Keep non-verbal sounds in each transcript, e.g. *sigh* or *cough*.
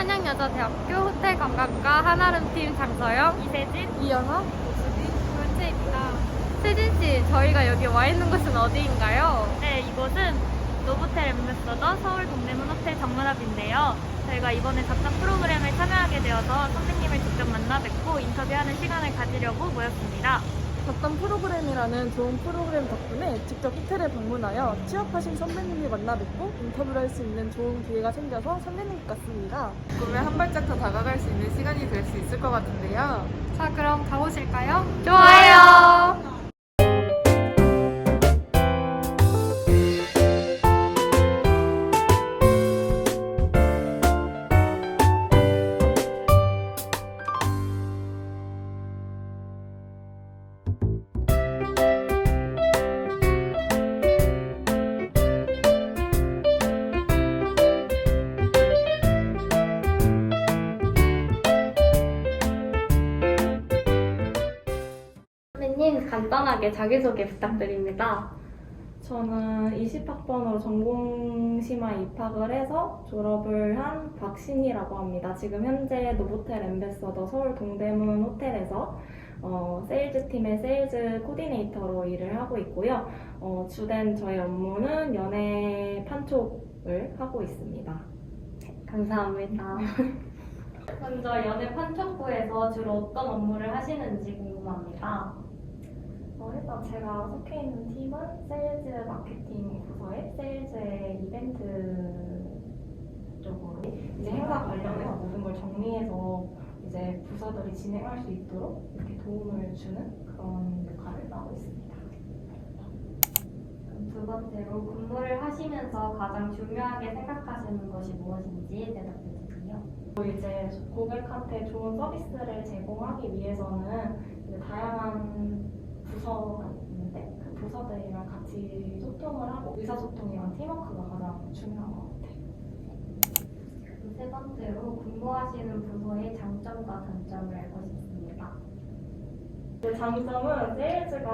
한양여자대학교 호텔관광과 한아름팀 장서영, 이세진, 이연아, 문채입니다. 세진 씨, 저희가 여기 와 있는 곳은 어디인가요? 네, 이곳은 노보텔 엠베서더 서울 동대문 호텔 정문앞인데요. 저희가 이번에 잡담 프로그램에 참여하게 되어서 선생님을 직접 만나 뵙고 인터뷰하는 시간을 가지려고 모였습니다. 잡담 프로그램이라는 좋은 프로그램 덕분에 직접 호텔에 방문하여 취업하신 선배님을 만나 뵙고 인터뷰를 할 수 있는 좋은 기회가 생겨서 선배님 같습니다. 꿈에 한 발짝 더 다가갈 수 있는 시간이 될 수 있을 것 같은데요. 자, 그럼 가보실까요? 좋아요! 님, 간단하게 자기소개 부탁드립니다. 저는 20학번으로 전공심화 입학을 해서 졸업을 한 박신이라고 합니다. 지금 현재 노보텔 엠베서더 서울 동대문 호텔에서 어, 세일즈 팀의 세일즈 코디네이터로 일을 하고 있고요. 어, 주된 저희 업무는 연애 판촉을 하고 있습니다. 감사합니다. *laughs* 먼저 연애 판촉부에서 주로 어떤 업무를 하시는지 궁금합니다. 어, 일단 제가 속해 있는 팀은 세일즈 마케팅 부서의 세일즈의 이벤트 쪽으로 이제 행사 관련해서 모든 걸 정리해서 이제 부서들이 진행할 수 있도록 이렇게 도움을 주는 그런 역할을 하고 있습니다. 두 번째로 근무를 하시면서 가장 중요하게 생각하시는 것이 무엇인지 대답해 주세요. 이제 고객한테 좋은 서비스를 제공하기 위해서는 다양한 부서가 있는데 그 부서들이랑 같이 소통을 하고 의사소통이랑 팀워크가 가장 중요한 것 같아요. 세 번째로 근무하시는 부서의 장점과 단점을 알고 싶습니다. 그 장점은 세일즈가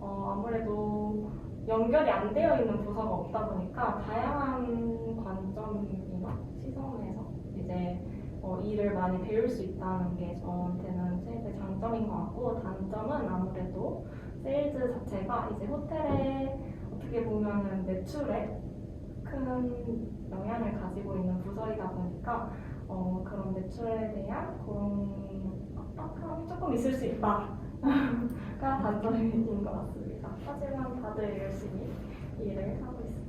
어, 아무래도 연결이 안 되어 있는 부서가 없다 보니까 다양한 관점이나 시선에서 이제 어, 일을 많이 배울 수 있다는 게 저한테는 세일즈의 장점인 것 같고 단점은 아무래도 세일즈 자체가 이제 호텔에 어떻게 보면은 매출에 큰 영향을 가지고 있는 부서이다 보니까 어, 그런 매출에 대한 그런 압박감이 조금 있을 수 있다가 *laughs* 단점인 것 같습니다. 하지만 다들 열심히 일을 하고 있습니다.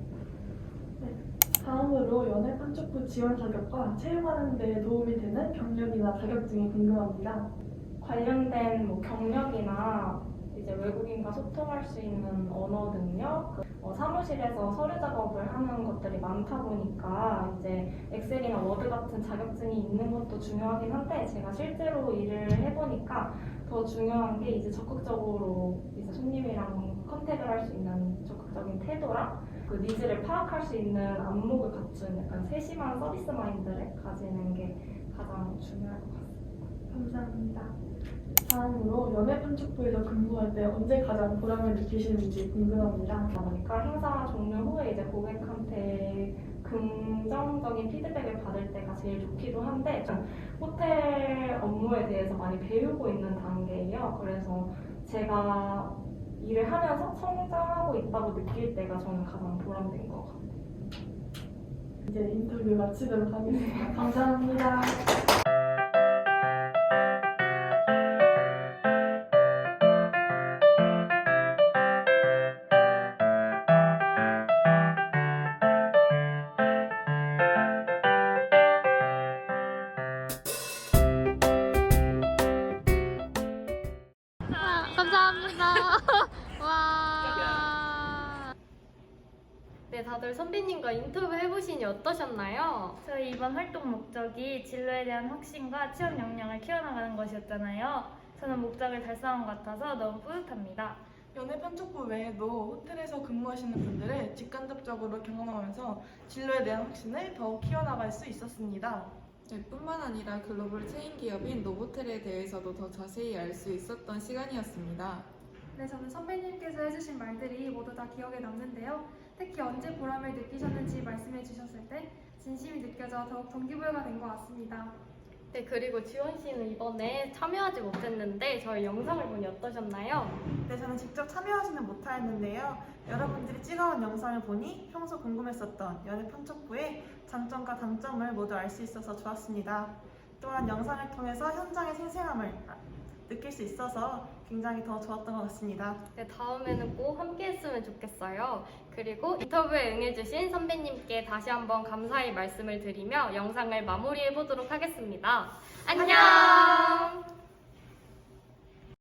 다음으로 연애 판촉부 지원 자격과 채용하는 데 도움이 되는 경력이나 자격증이 궁금합니다. 관련된 뭐 경력이나 이제 외국인과 소통할 수 있는 언어 능력, 그, 어, 사무실에서 서류 작업을 하는 것들이 많다 보니까 이제 엑셀이나 워드 같은 자격증이 있는 것도 중요하긴 한데 제가 실제로 일을 해보니까 더 중요한 게 이제 적극적으로 이제 손님이랑 컨택을 할 수 있는 적극적인 태도랑 그 니즈를 파악할 수 있는 안목을 갖춘 약간 세심한 서비스 마인드를 가지는 게 가장 중요할 것 같습니다. 감사합니다. 다음으로 연애 판촉부에서 근무할 때 언제 가장 보람을 느끼시는지 궁금합니다. 그러다 보니까 행사 종료 후에 이제 고객한테 긍정적인 피드백을 받을 때가 제일 좋기도 한데 좀 호텔 업무에 대해서 많이 배우고 있는 단계예요. 그래서 제가 일을 하면서 성장하고 있다고 느낄 때가 저는 가장 보람된 것 같아요. 이제 인터뷰 마치도록 하겠습니다. 감사합니다. 감사합니다. *laughs* 와. 네, 다들 선배님과 인터뷰 해보시니 어떠셨나요? 저희 이번 활동 목적이 진로에 대한 확신과 취업 역량을 키워나가는 것이었잖아요. 저는 목적을 달성한 것 같아서 너무 뿌듯합니다. 연애 판촉부 외에도 호텔에서 근무하시는 분들을 직간접적으로 경험하면서 진로에 대한 확신을 더욱 키워나갈 수 있었습니다. 네, 뿐만 아니라 글로벌 체인 기업인 노보텔에 대해서도 더 자세히 알 수 있었던 시간이었습니다. 네, 저는 선배님께서 해주신 말들이 모두 다 기억에 남는데요. 특히 언제 보람을 느끼셨는지 말씀해 주셨을 때 진심이 느껴져 더욱 동기부여가 된 것 같습니다. 네, 그리고 지원 씨는 이번에 참여하지 못했는데 저희 영상을 보니 어떠셨나요? 네, 저는 직접 참여하지는 못하였는데요. 여러분들이 찍어온 영상을 보니 평소 궁금했었던 연애 판촉부의 장점과 단점을 모두 알 수 있어서 좋았습니다. 또한 영상을 통해서 현장의 생생함을 느낄 수 있어서 굉장히 더 좋았던 것 같습니다. 네, 다음에는 꼭 함께 했으면 좋겠어요. 그리고 인터뷰에 응해주신 선배님께 다시 한번 감사의 말씀을 드리며 영상을 마무리해 보도록 하겠습니다. 안녕!